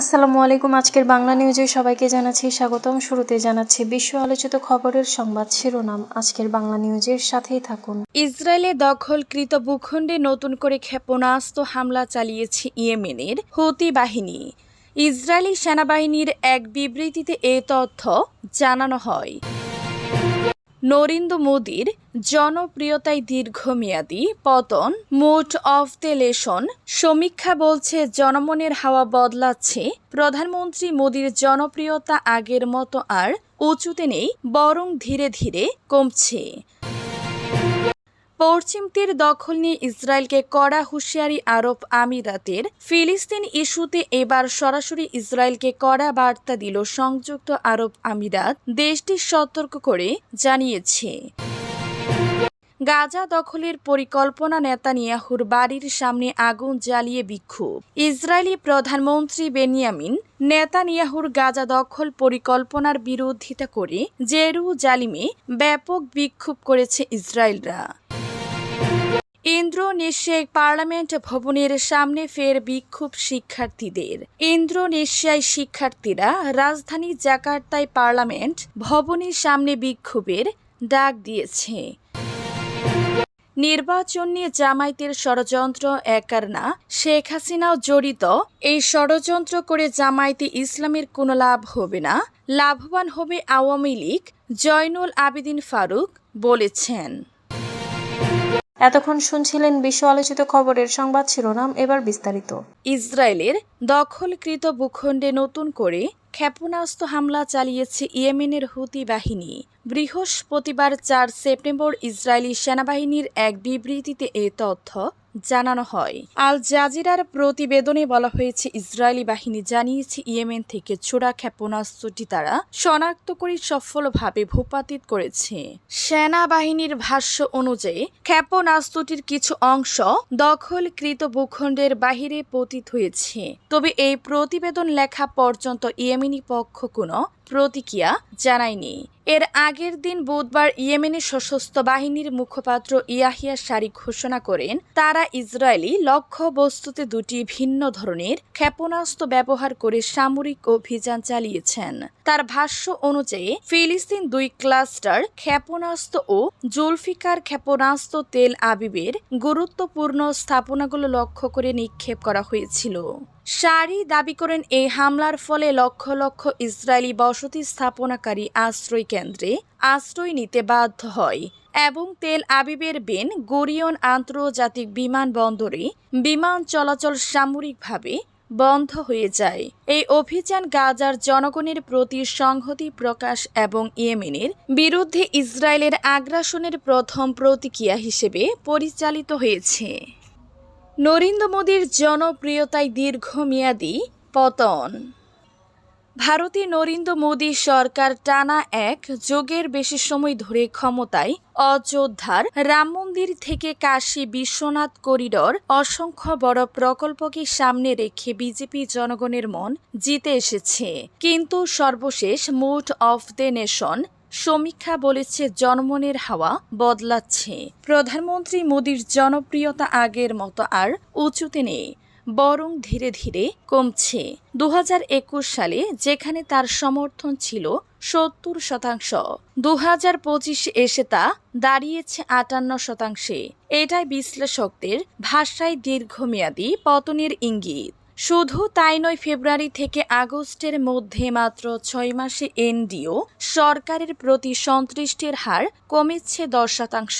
আসসালামু আলাইকুম, আজকের বাংলা নিউজে সবাইকে জানাচ্ছি স্বাগতম। শুরুতে জানাচ্ছি বিশ্ব আলোচিত খবরের সংবাদ শিরোনাম। আজকের বাংলা নিউজের সাথেই থাকুন। ইসরায়েলে দখলকৃত ভূখণ্ডে নতুন করে ক্ষেপণাস্ত্র হামলা চালিয়েছে ইয়েমেনের হতি বাহিনী। ইসরায়েলি সেনাবাহিনীর এক বিবৃতিতে এ তথ্য জানানো হয়। নরেন্দ্র মোদীর জনপ্রিয়তায় দীর্ঘমেয়াদী পতন, মোট অফ দ্য লেশন। সমীক্ষা বলছে, জনমনের হাওয়া বদলাচ্ছে। প্রধানমন্ত্রী মোদীর জনপ্রিয়তা আগের মতো আর উঁচুতে নেই, বরং ধীরে ধীরে কমছে। পশ্চিম তীর দখল নিয়ে ইসরায়েলকে কড়া হুঁশিয়ারি আরব আমিরাতের। ফিলিস্তিন ইস্যুতে এবার সরাসরি ইসরায়েলকে কড়া বার্তা দিল সংযুক্ত আরব আমিরাত। দেশটি সতর্ক করে জানিয়েছে। গাজা দখলের পরিকল্পনা নেতানিয়াহুর বাড়ির সামনে আগুন জ্বালিয়ে বিক্ষোভ। ইসরায়েলি প্রধানমন্ত্রী বেনিয়ামিন নেতানিয়াহুর গাজা দখল পরিকল্পনার বিরোধিতা করে জেরু জালিমে ব্যাপক বিক্ষোভ করেছে ইসরায়েলরা। ইন্দ্রোনেশিয়ায় পার্লামেন্ট ভবনের সামনে ফের বিক্ষোভ শিক্ষার্থীদের। ইন্দ্রোনেশিয়ায় শিক্ষার্থীরা রাজধানী জাকার্তায় পার্লামেন্ট ভবনের সামনে বিক্ষোভের ডাক দিয়েছে। নির্বাচন নিয়ে জামায়াতের ষড়যন্ত্র একার না। শেখ হাসিনাও জড়িত। এই ষড়যন্ত্র করে জামায়াতে ইসলামের কোনো লাভ হবে না। লাভবান হবে আওয়ামী লীগ, জয়নুল আবেদিন ফারুক বলেছেন। এতক্ষণ শুনছিলেন বিশ্ব আলোচিত খবরের সংবাদ শিরোনাম, এবার বিস্তারিত। ইসরায়েলের দখলকৃত ভূখণ্ডে নতুন করে ক্ষেপণাস্ত্র হামলা চালিয়েছে ইয়েমেনের হুতি বাহিনী। বৃহস্পতিবার চার সেপ্টেম্বর ইসরায়েলি সেনাবাহিনীর এক বিবৃতিতে এ তথ্য জানানো হয়। আল জাজিরার প্রতিবেদনে বলা হয়েছে, ইসরায়েলি বাহিনী জানিয়েছে, ইয়েমেন থেকে ছোড়া ক্ষেপণাস্ত্রটি তারা শনাক্ত করে সফলভাবে ভূপাতিত করেছে। সেনাবাহিনীর ভাষ্য অনুযায়ী, ক্ষেপণাস্ত্রটির কিছু অংশ দখলকৃত ভূখণ্ডের বাহিরে পতিত হয়েছে। তবে এই প্রতিবেদন লেখা পর্যন্ত ইয়েমেনি পক্ষ কোনো প্রতিক্রিয়া জানায়নি। এর আগের দিন বুধবার ইয়েমেনের সশস্ত্র বাহিনীর মুখপাত্র ইয়াহিয়া শারিক ঘোষণা করেন, তারা ইসরায়েলি লক্ষ্য বস্তুতে দুটি ভিন্ন ধরনের ক্ষেপণাস্ত্র ব্যবহার করে সামরিক অভিযান চালিয়েছেন। তার ভাষ্য অনুযায়ী, ফিলিস্তিন দুই ক্লাস্টার ক্ষেপণাস্ত্র ও জুলফিকার ক্ষেপণাস্ত্র তেল আবিবের গুরুত্বপূর্ণ স্থাপনাগুলো লক্ষ্য করে নিক্ষেপ করা হয়েছিল। সারি দাবি করেন এই হামলার ফলে লক্ষ লক্ষ ইসরায়েলি বসতি স্থাপনাকারী আশ্রয় কেন্দ্রে আশ্রয় নিতে বাধ্য হয় এবং তেল আবিবের বেন গরিয়ন আন্তর্জাতিক বিমানবন্দরে বিমান চলাচল সামরিকভাবে বন্ধ হয়ে যায়। এই অভিযান গাজার জনগণের প্রতি সংহতি প্রকাশ এবং ইয়েমেনের বিরুদ্ধে ইসরায়েলের আগ্রাসনের প্রথম প্রতিক্রিয়া হিসেবে পরিচালিত হয়েছে। নরেন্দ্র মোদীর জনপ্রিয়তায় দীর্ঘমেয়াদী পতন। ভারতে নরেন্দ্র মোদী সরকার টানা এক যোগের বেশি সময় ধরে ক্ষমতায় অযোধ্যার রাম মন্দির থেকে কাশী বিশ্বনাথ করিডর অসংখ্য বড় প্রকল্পকে সামনে রেখে বিজেপি জনগণের মন জিতে এসেছে। কিন্তু সর্বশেষ মুড অফ দ্য নেশন সমীক্ষা বলেছে জনমনের হাওয়া বদলাচ্ছে। প্রধানমন্ত্রী মোদীর জনপ্রিয়তা আগের মতো আর উঁচুতে নেই, বরং ধীরে ধীরে কমছে। দু হাজার একুশ সালে যেখানে তার সমর্থন ছিল সত্তর শতাংশ দু হাজার পঁচিশে এসে তা দাঁড়িয়েছে আটান্ন শতাংশে। এটাই বিশ্লেষকদের ভাষায় দীর্ঘমেয়াদী পতনের ইঙ্গিত। শুধু তাই নয়, ফেব্রুয়ারি থেকে আগস্টের মধ্যে মাত্র ছয় মাসে এনডিও সরকারের প্রতি সন্তুষ্টির হার কমেছে দশ শতাংশ।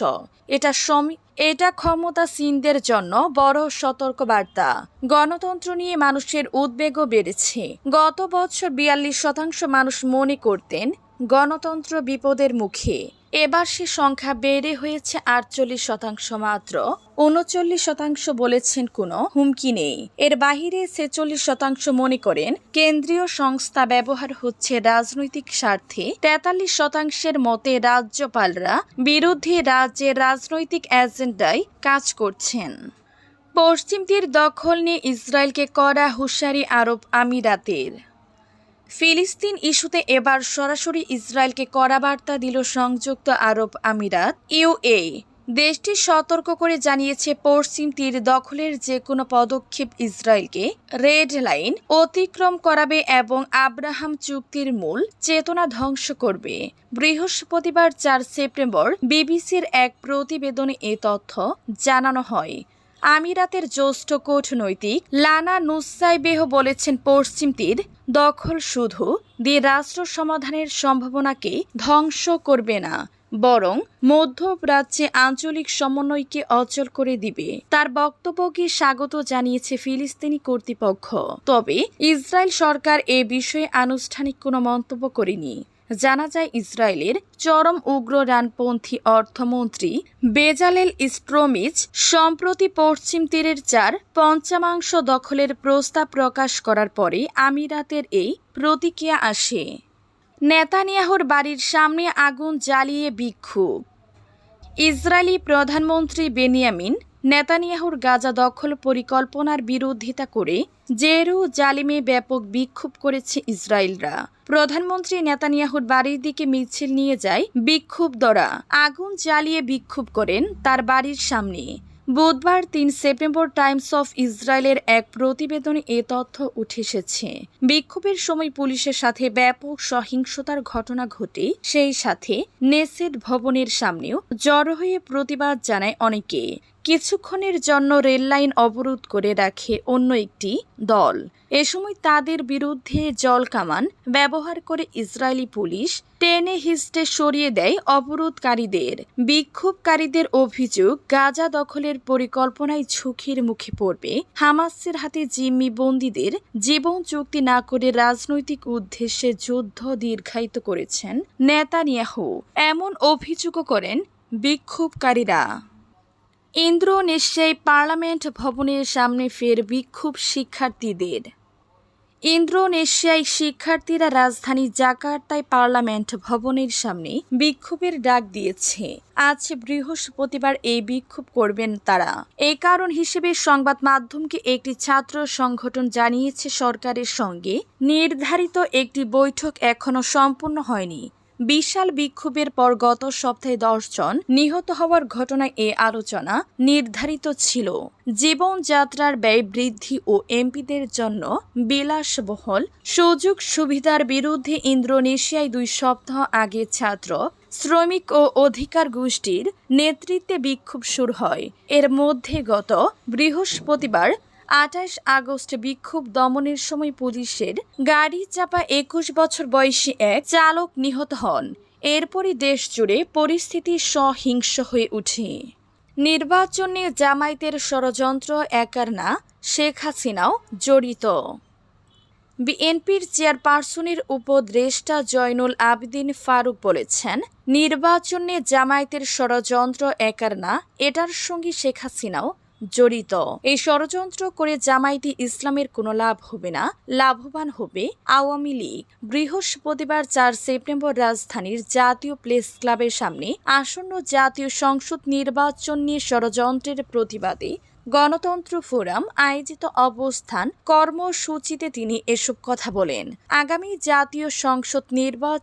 এটা সমী এটা ক্ষমতাসীনদের জন্য বড় সতর্কবার্তা। গণতন্ত্র নিয়ে মানুষের উদ্বেগও বেড়েছে। গত বছর বিয়াল্লিশ শতাংশ মানুষ মনে করতেন গণতন্ত্র বিপদের মুখে। এবার সে সংখ্যা বেড়ে হয়েছে আটচল্লিশ শতাংশ মাত্র। উনচল্লিশ শতাংশ বলেছেন কোনো হুমকি নেই। এর বাহিরে ছেচল্লিশ শতাংশ মনে করেন কেন্দ্রীয় সংস্থা ব্যবহার হচ্ছে রাজনৈতিক স্বার্থে। তেতাল্লিশ শতাংশের মতে রাজ্যপালরা বিরুদ্ধে রাজ্যের রাজনৈতিক এজেন্ডায় কাজ করছেন। পশ্চিম তীর দখল নিয়ে ইসরায়েলকে কড়া হুঁশিয়ারি আরব আমিরাতের। ফিলিস্তিন ইস্যুতে এবার সরাসরি ইসরায়েলকে কড়া বার্তা দিল সংযুক্ত আরব আমিরাত ইউএ দেশটি সতর্ক করে জানিয়েছে, পশ্চিম তীর দখলের যে কোনো পদক্ষেপ ইসরায়েলকে রেড লাইন অতিক্রম করাবে এবং আব্রাহাম চুক্তির মূল চেতনা ধ্বংস করবে। বৃহস্পতিবার চার সেপ্টেম্বর বিবিসির এক প্রতিবেদনে এ তথ্য জানানো হয়। আমিরাতের জ্যেষ্ঠ কূটনৈতিক লানা নুসাইবেহ বলেছেন, পশ্চিম তীর দখল শুধু দিয়ে রাষ্ট্র সমাধানের সম্ভাবনাকে ধ্বংস করবে না, বরং মধ্যপ্রাচ্যে আঞ্চলিক সমন্বয়কে অচল করে দিবে। তার বক্তব্যকে স্বাগত জানিয়েছে ফিলিস্তিনি কর্তৃপক্ষ। তবে ইসরায়েল সরকার এ বিষয়ে আনুষ্ঠানিক কোনো মন্তব্য করেনি। জানা যায় ইসরায়েলের চরম উগ্র ডানপন্থী অর্থমন্ত্রী বেজালেল ইস্ট্রোমিচ সম্প্রতি পশ্চিম তীরের চার পঞ্চমাংশ দখলের প্রস্তাব প্রকাশ করার পরে আমিরাতের এই প্রতিক্রিয়া আসে। নেতানিয়াহুর বাড়ির সামনে আগুন জ্বালিয়ে বিক্ষোভ। ইসরায়েলি প্রধানমন্ত্রী বেনিয়ামিন নেতানিয়াহুর গাজা দখল পরিকল্পনার বিরোধিতা করে জেরু জালিমে ব্যাপক বিক্ষোভ করেছে ইসরায়েলরা। প্রধানমন্ত্রী নেতানিয়াহুর বাড়ির দিকে মিছিল নিয়ে যায় বিক্ষোভদরা আগুন জ্বালিয়ে বিক্ষোভ করেন তার বাড়ির সামনে। বুধবার তিন সেপ্টেম্বর টাইমস অফ ইসরায়েলের এক প্রতিবেদনে এ তথ্য উঠে এসেছে। বিক্ষোভের সময় পুলিশের সাথে ব্যাপক সহিংসতার ঘটনা ঘটে। সেই সাথে নেসেট ভবনের সামনেও জড়ো হয়ে প্রতিবাদ জানায় অনেকে। কিছুক্ষণের জন্য রেললাইন অবরোধ করে রাখে অন্য একটি দল। এ সময় তাদের বিরুদ্ধে জল কামান ব্যবহার করে ইসরায়েলি পুলিশ টেনে হিস্টে সরিয়ে দেয় অবরোধকারীদের। বিক্ষোভকারীদের অভিযোগ, গাজা দখলের পরিকল্পনায় ঝুঁকির মুখে পড়বে। হামাসের হাতে জিম্মি বন্দীদের জীবন চুক্তি না করে রাজনৈতিক উদ্দেশ্যে যুদ্ধ দীর্ঘায়িত করেছেন নেতানিয়াহু। এমন অভিযোগও করেন বিক্ষোভকারীরা। ইন্দ্রনেশিয়ায় পার্লামেন্ট ভবনের সামনে ফের বিক্ষোভ শিক্ষার্থীদের। ইন্দ্রনেশিয়ায় শিক্ষার্থীরা রাজধানী জাকার্তায় পার্লামেন্ট ভবনের সামনে বিক্ষোভের ডাক দিয়েছে। আজ বৃহস্পতিবার এই বিক্ষোভ করবেন তারা। এই কারণ হিসেবে সংবাদ মাধ্যমকে একটি ছাত্র সংগঠন জানিয়েছে সরকারের সঙ্গে। নির্ধারিত একটি বৈঠক এখনও সম্পূর্ণ হয়নি। বিশাল বিক্ষোভের পর গত সপ্তাহে দশজন নিহত হওয়ার ঘটনায় এ আলোচনা নির্ধারিত ছিল। জীবনযাত্রার ব্যয় বৃদ্ধি ও এমপিদের জন্য বিলাসবহুল, সুযোগ সুবিধার বিরুদ্ধে ইন্দোনেশিয়ায় দুই সপ্তাহ আগে ছাত্র, শ্রমিক ও অধিকার গোষ্ঠীর নেতৃত্বে বিক্ষোভ শুরু হয়। এর মধ্যে গত বৃহস্পতিবার আঠাশ আগস্ট বিক্ষোভ দমনের সময় পুলিশের গাড়ি চাপা একুশ বছর বয়সী এক চালক নিহত হন। এরপরই দেশ জুড়ে পরিস্থিতি সহিংস হয়ে ওঠে নির্বাচনে জামায়াতের ষড়যন্ত্র একার না, শেখ হাসিনাও জড়িত। বিএনপির চেয়ারপারসনের উপদেষ্টা জয়নুল আবদিন ফারুক বলেছেন, নির্বাচনে জামায়াতের ষড়যন্ত্র একার না, এটার সঙ্গে শেখ হাসিনাও জড়িত। এই ষড়যন্ত্র করে জামায়াতি ইসলামের কোনো লাভ হবে না, লাভবান হবে আওয়ামী লীগ। বৃহস্পতিবার চার সেপ্টেম্বর রাজধানীর জাতীয় প্লেস ক্লাবের সামনে আসন্ন জাতীয় সংসদ নির্বাচন নিয়ে ষড়যন্ত্রের প্রতিবাদে গণতন্ত্র ফোরাম আয়োজিত অবস্থান কর্মসূচিতে তিনি এসব কথা বলেন। আগামী জাতীয় সংসদ নির্বাচন